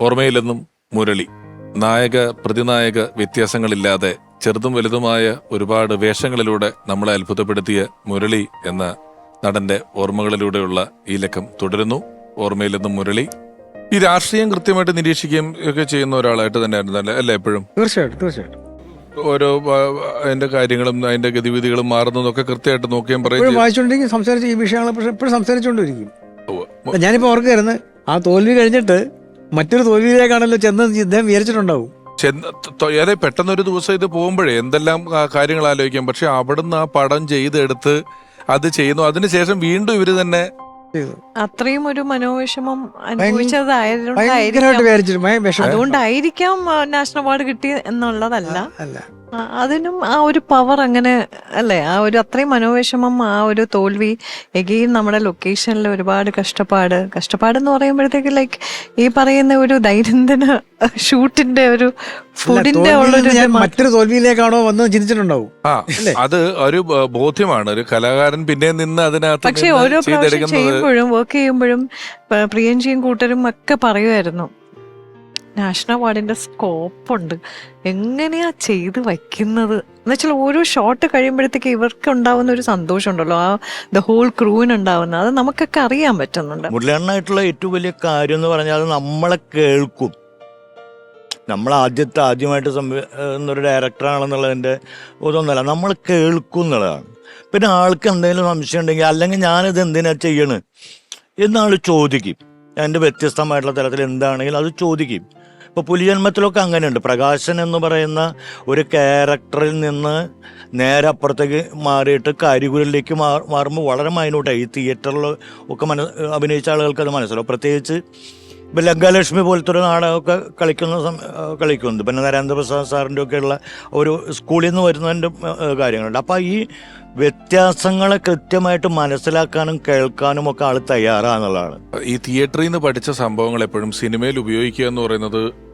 ഓർമ്മയിലെന്നും മുരളി നായക പ്രതിനായക വ്യത്യാസങ്ങളില്ലാതെ ചെറുതും വലുതുമായ ഒരുപാട് വേഷങ്ങളിലൂടെ നമ്മളെ അത്ഭുതപ്പെടുത്തിയ മുരളി എന്ന നടന്റെ ഓർമ്മകളിലൂടെയുള്ള ഈ ലക്കം തുടരുന്നു. ഓർമ്മയിലെന്നും മുരളി ഈ രാഷ്ട്രീയം കൃത്യമായിട്ട് നിരീക്ഷിക്കുകയും ഒക്കെ ചെയ്യുന്ന ഒരാളായിട്ട് തന്നെയായിരുന്നു അല്ലേ? അല്ലേ എപ്പോഴും? തീർച്ചയായിട്ടും തീർച്ചയായിട്ടും. ഓരോ അതിന്റെ കാര്യങ്ങളും അതിന്റെ ഗതിവിധികളും മാറുന്നതൊക്കെ കൃത്യമായിട്ട് നോക്കുകയും എപ്പോഴും പറയും വായിച്ചുകൊണ്ടിരിക്കും സംസാരിച്ച് ഈ വിഷയങ്ങളെ പക്ഷെ എപ്പോഴും സംസാരിച്ചുകൊണ്ടിരിക്കും. ഞാനിപ്പോ ഓർക്കായിരുന്നു ആ തോൽവി കഴിഞ്ഞിട്ട് മറ്റൊരു തോൽവിയിലേക്കാണല്ലോ ചെന്ന് ഇദ്ദേഹം വിചാരിച്ചിട്ടുണ്ടാവും. ചെന്ന് പെട്ടെന്ന് ഒരു ദിവസം ഇത് പോകുമ്പോഴേ എന്തെല്ലാം കാര്യങ്ങൾ ആലോചിക്കാം. പക്ഷെ അവിടുന്ന് ആ പടം ചെയ്തെടുത്ത് അത് ചെയ്യുന്നു. അതിനുശേഷം വീണ്ടും ഇവർ തന്നെ. അത്രയും ഒരു മനോവിഷമം അനുഭവിച്ചതായതുകൊണ്ടായിരിക്കാം. അതുകൊണ്ടായിരിക്കാം നാഷണൽ അവാർഡ് കിട്ടി എന്നുള്ളതല്ല. അതിനും ആ ഒരു പവർ അങ്ങനെ അല്ലേ? ആ ഒരു അത്രയും മനോവിഷമം ആ ഒരു തോൽവി എഗെയിൻ നമ്മുടെ ലൊക്കേഷനിൽ ഒരുപാട് കഷ്ടപ്പാട്. കഷ്ടപ്പാട് എന്ന് പറയുമ്പോഴത്തേക്ക് ലൈക് ഈ പറയുന്ന ഒരു ദൈനംദിന ഷൂട്ടിന്റെ ഒരു ഫുഡിന്റെ. മറ്റൊരു തോൽവിയിലേക്കാണോ വന്ന് ചിന്തിച്ചിട്ടുണ്ടാവും. അത് ഒരു ബോധ്യമാണ്. ഒരു കലാകാരൻ പിന്നെ നിന്ന് അതിനകത്ത് പക്ഷെ ഓരോ പ്രാവശ്യം ചെയ്യുമ്പോഴും വർക്ക് ചെയ്യുമ്പോഴും പ്രിയഞ്ചിയും കൂട്ടരും ഒക്കെ പറയുമായിരുന്നു. നാഷണൽ അവാർഡിന്റെ സ്കോപ്പ് ഉണ്ട് എങ്ങനെയാ ചെയ്ത് വയ്ക്കുന്നത്? എന്നുവെച്ചാൽ ഓരോ ഷോട്ട് കഴിയുമ്പോഴത്തേക്ക് ഇവർക്ക് ഉണ്ടാവുന്ന ഒരു സന്തോഷം ഉണ്ടല്ലോ ആ ദ ഹോൾ ക്രൂവിന് ഉണ്ടാവുന്ന അത് നമുക്കൊക്കെ അറിയാൻ പറ്റുന്നുണ്ട്. മുരളിയണ്ണായിട്ടുള്ള ഏറ്റവും വലിയ കാര്യം എന്ന് പറഞ്ഞാൽ നമ്മളെ കേൾക്കും. നമ്മൾ ആദ്യത്തെ ആദ്യമായിട്ട് സംവിധാനൊരു എന്നൊരു ഡയറക്ടറാണെന്നുള്ളതിന്റെ ഇതൊന്നുമല്ല. നമ്മൾ കേൾക്കും എന്നുള്ളതാണ്. പിന്നെ ആൾക്ക് എന്തെങ്കിലും സംശയം ഉണ്ടെങ്കിൽ അല്ലെങ്കിൽ ഞാനിത് എന്തിനാ ചെയ്യണ്? എന്നാൾ ചോദിക്കും. എന്റെ വ്യത്യസ്തമായിട്ടുള്ള തലത്തിൽ എന്താണെങ്കിലും അത് ചോദിക്കും. ഇപ്പോൾ പുലിജന്മത്തിലൊക്കെ അങ്ങനെയുണ്ട്. പ്രകാശൻ എന്ന് പറയുന്ന ഒരു ക്യാരക്ടറിൽ നിന്ന് നേരെ അപ്പുറത്തേക്ക് മാറിയിട്ട് കാരിഗുരലിലേക്ക് മാറുമ്പോൾ വളരെ മൈനൂട്ടായി ഈ തിയേറ്ററിൽ ഒക്കെ മന അഭിനയിച്ച ആളുകൾക്ക് അത് മനസ്സിലാവും. പ്രത്യേകിച്ച് ഇപ്പം ലങ്കാലക്ഷ്മി പോലത്തെ ഒരു നാടകമൊക്കെ കളിക്കുന്ന കളിക്കുന്നുണ്ട്. പിന്നെ നരേന്ദ്രപ്രസാദ് സാറിന്റെ ഒക്കെയുള്ള ഒരു സ്കൂളിൽ നിന്ന് വരുന്നതിന്റെ കാര്യങ്ങളുണ്ട്. അപ്പോൾ ഈ വ്യത്യാസങ്ങളെ കൃത്യമായിട്ട് മനസ്സിലാക്കാനും കേൾക്കാനും ഒക്കെ ആൾ തയ്യാറാന്നുള്ളതാണ്. ഈ തിയേറ്ററിൽ നിന്ന് പഠിച്ച സംഭവങ്ങൾ എപ്പോഴും സിനിമയിൽ ഉപയോഗിക്കുക എന്ന് പറയുന്നത്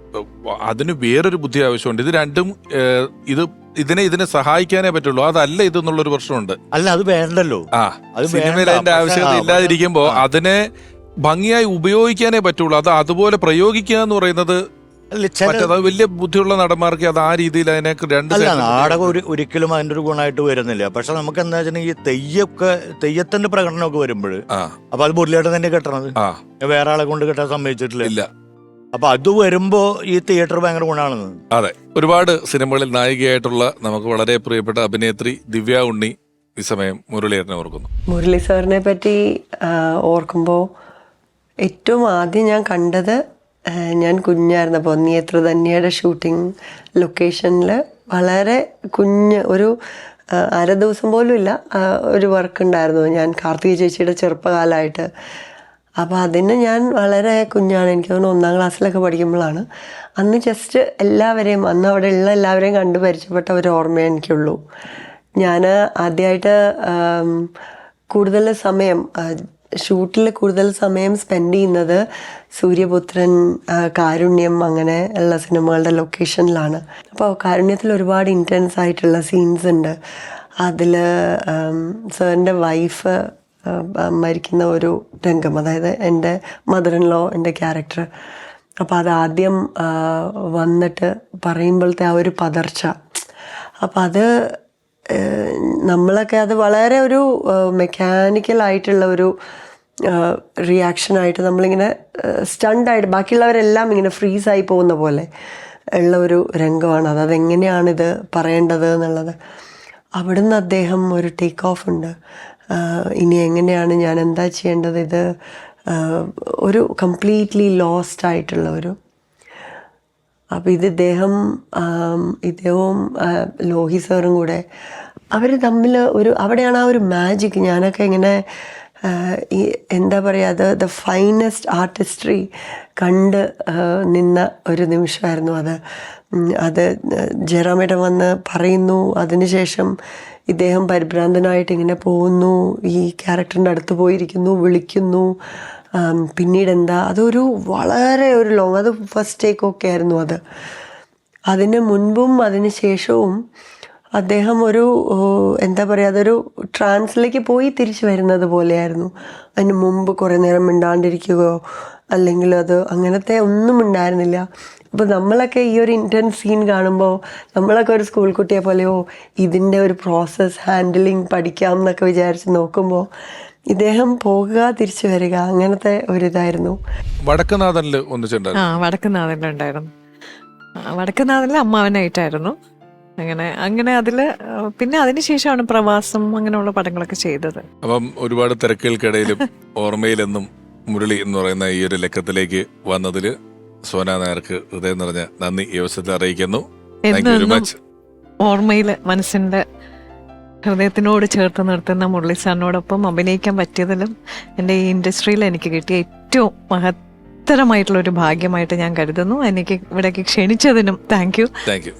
അതിന് വേറൊരു ബുദ്ധി ആവശ്യമുണ്ട്. ഇത് രണ്ടും ഇത് ഇതിനെ ഇതിനെ സഹായിക്കാനേ പറ്റുള്ളൂ. അതല്ല ഇത് എന്നുള്ളൊരു പ്രശ്നമുണ്ട്. അല്ല അത് വേണ്ടല്ലോ. ആ അത് സിനിമയിൽ. അതിന്റെ ആവശ്യകത ഇല്ലാതിരിക്കുമ്പോ അതിനെ ഭംഗിയായി ഉപയോഗിക്കാനേ പറ്റുള്ളൂ. അത് അതുപോലെ പ്രയോഗിക്കുക എന്ന് പറയുന്നത് അത് വലിയ ബുദ്ധിയുള്ള നടന്മാർക്ക് അത് ആ രീതിയിൽ അതിനെ രണ്ട് നാടകം ഒരു ഒരിക്കലും അതിന്റെ ഒരു ഗുണമായിട്ട് വരുന്നില്ല. പക്ഷെ നമുക്ക് എന്താ വെച്ചിട്ടുണ്ടെങ്കിൽ ഈ തെയ്യൊക്കെ തെയ്യത്തിന്റെ പ്രകടനമൊക്കെ വരുമ്പോൾ അപ്പൊ അത് മുരളിയായിട്ട് തന്നെ കെട്ടണത്? വേറെ ആളെ കൊണ്ട് കെട്ടാൻ സമ്മതിച്ചിട്ടില്ല? അപ്പൊ അത് വരുമ്പോ ഈ തിയേറ്റർ ഭയങ്കര ഗുണാണെന്ന് അതെ. ഒരുപാട് സിനിമകളിൽ നായികയായിട്ടുള്ള നമുക്ക് വളരെ പ്രിയപ്പെട്ട അഭിനേത്രി ദിവ്യ ഉണ്ണി ഈ സമയം മുരളിയേട്ടനെ ഓർക്കുന്നു. മുരളി സാറിനെ പറ്റി ഓർക്കുമ്പോൾ ഏറ്റവും ആദ്യം ഞാൻ കണ്ടത് ഞാൻ കുഞ്ഞായിരുന്നപ്പോൾ നീയത്ര ധന്യയുടെ ഷൂട്ടിംഗ് ലൊക്കേഷനിൽ വളരെ കുഞ്ഞ് ഒരു അര ദിവസം പോലും ഇല്ല ഒരു വർക്ക് ഉണ്ടായിരുന്നു. ഞാൻ കാർത്തിക ചേച്ചിയുടെ ചെറുപ്പകാലമായിട്ട് അപ്പോൾ അതിന് ഞാൻ വളരെ കുഞ്ഞാണ്. എനിക്ക് തോന്നുന്നു ഒന്നാം ക്ലാസ്സിലൊക്കെ പഠിക്കുമ്പോഴാണ്. അന്ന് ജസ്റ്റ് എല്ലാവരെയും അന്ന് അവിടെ ഉള്ള എല്ലാവരെയും കണ്ടു പരിചയപ്പെട്ട ഒരു ഓർമ്മയെ എനിക്കുള്ളൂ. ഞാൻ ആദ്യമായിട്ട് കൂടുതൽ സമയം ഷൂട്ടിൽ കൂടുതൽ സമയം സ്പെൻഡ് ചെയ്യുന്നത് സൂര്യപുത്രൻ കാരുണ്യം അങ്ങനെ ഉള്ള സിനിമകളുടെ ലൊക്കേഷനിലാണ് അപ്പോൾ കാരുണ്യത്തിൽ ഒരുപാട് ഇന്റൻസ് ആയിട്ടുള്ള സീൻസ് ഉണ്ട്. അതിൽ സാറിന്റെ വൈഫ് മരിക്കുന്ന ഒരു രംഗം അതായത് എന്റെ മദർ ഇൻ ലോ എന്റെ ക്യാരക്ടർ അപ്പോൾ അതാദ്യം വന്നിട്ട് പറയുമ്പോഴത്തെ ആ ഒരു പതർച്ച. അപ്പം അത് നമ്മളൊക്കെ അത് വളരെ ഒരു മെക്കാനിക്കലായിട്ടുള്ള ഒരു റിയാക്ഷനായിട്ട് നമ്മളിങ്ങനെ സ്റ്റണ്ടായിട്ട് ബാക്കിയുള്ളവരെല്ലാം ഇങ്ങനെ ഫ്രീസായി പോകുന്ന പോലെ ഉള്ള ഒരു രംഗമാണ്. അത് അതെങ്ങനെയാണിത് പറയേണ്ടത് എന്നുള്ളത്. അവിടുന്ന് അദ്ദേഹം ഒരു ടേക്ക് ഓഫ് ഉണ്ട്. ഇനി എങ്ങനെയാണ് ഞാൻ എന്താ ചെയ്യേണ്ടത്? ഇത് ഒരു കംപ്ലീറ്റ്ലി ലോസ്റ്റ് ആയിട്ടുള്ള ഒരു അപ്പോൾ ഇത് ഇദ്ദേഹം ഇദ്ദേഹവും ലോഹി സാറും കൂടെ അവർ തമ്മിൽ ഒരു അവിടെയാണ് ആ ഒരു മാജിക് ഞാനൊക്കെ ഇങ്ങനെ ഈ എന്താ പറയുക അത് ദ ഫൈനസ്റ്റ് ആർട്ടിസ്ട്രി കണ്ട് നിന്ന ഒരു നിമിഷമായിരുന്നു അത്. അത് ജയറാമേട്ടൻ വന്ന് പറയുന്നു അതിനുശേഷം ഇദ്ദേഹം പരിഭ്രാന്തനായിട്ട് ഇങ്ങനെ പോകുന്നു ഈ ക്യാരക്ടറിന്റെ അടുത്ത് പോയിരിക്കുന്നു വിളിക്കുന്നു. പിന്നീട് എന്താ അതൊരു വളരെ ഒരു ലോങ് അത് ഫസ്റ്റ് ടേക്ക് ഒക്കെ ആയിരുന്നു അത്. അതിന് മുൻപും അതിന് ശേഷവും അദ്ദേഹം ഒരു എന്താ പറയുക അതൊരു ട്രാൻസിലേക്ക് പോയി തിരിച്ചു വരുന്നത് പോലെയായിരുന്നു. അതിന് മുമ്പ് കുറേ നേരം മിണ്ടാണ്ടിരിക്കുകയോ അല്ലെങ്കിൽ അത് അങ്ങനത്തെ ഒന്നും ഉണ്ടായിരുന്നില്ല. അപ്പോൾ നമ്മളൊക്കെ ഈ ഒരു ഇന്റൻസ് സീൻ കാണുമ്പോൾ നമ്മളൊക്കെ ഒരു സ്കൂൾ കുട്ടിയെ പോലെയോ ഇതിന്റെ ഒരു പ്രോസസ്സ് ഹാൻഡിലിങ് പഠിക്കാം എന്നൊക്കെ വിചാരിച്ച് നോക്കുമ്പോൾ ഇദ്ദേഹം പോകുക തിരിച്ചു വരിക അങ്ങനത്തെ ഒരിതായിരുന്നു വടക്കുനാഥനിൽ ഒന്നിച്ചുണ്ടായിരുന്നു ആ വടക്കുനാഥനിലുണ്ടായിരുന്നു വടക്കുനാഥനിൽ അമ്മാവനായിട്ടായിരുന്നു. അങ്ങനെ അങ്ങനെ അതിൽ പിന്നെ അതിനുശേഷമാണ് പ്രവാസം അങ്ങനെയുള്ള പടങ്ങളൊക്കെ ചെയ്തത്. അപ്പം ഒരുപാട് തിരക്കുകൾക്കിടയിലും ഓർമ്മയിലെന്നും മുരളി എന്ന് പറയുന്ന ഈ ഒരു ലക്കത്തിലേക്ക് വന്നതിൽ സോന നായർക്ക് ഹൃദയം നിറഞ്ഞ നന്ദി ഈ അവസരത്തിൽ അറിയിക്കുന്നു. ഓർമ്മയിൽ മനസ്സിന്റെ ഹൃദയത്തിനോട് ചേർത്ത് നിർത്തുന്ന മുരളി സാറിനോടൊപ്പം അഭിനയിക്കാൻ പറ്റിയതിലും എന്റെ ഈ ഇൻഡസ്ട്രിയിൽ എനിക്ക് കിട്ടിയ ഏറ്റവും മഹത്തരമായിട്ടുള്ള ഒരു ഭാഗ്യമായിട്ട് ഞാൻ കരുതുന്നു. എനിക്ക് ഇവിടേക്ക് ക്ഷണിച്ചതിനും താങ്ക് യു താങ്ക് യു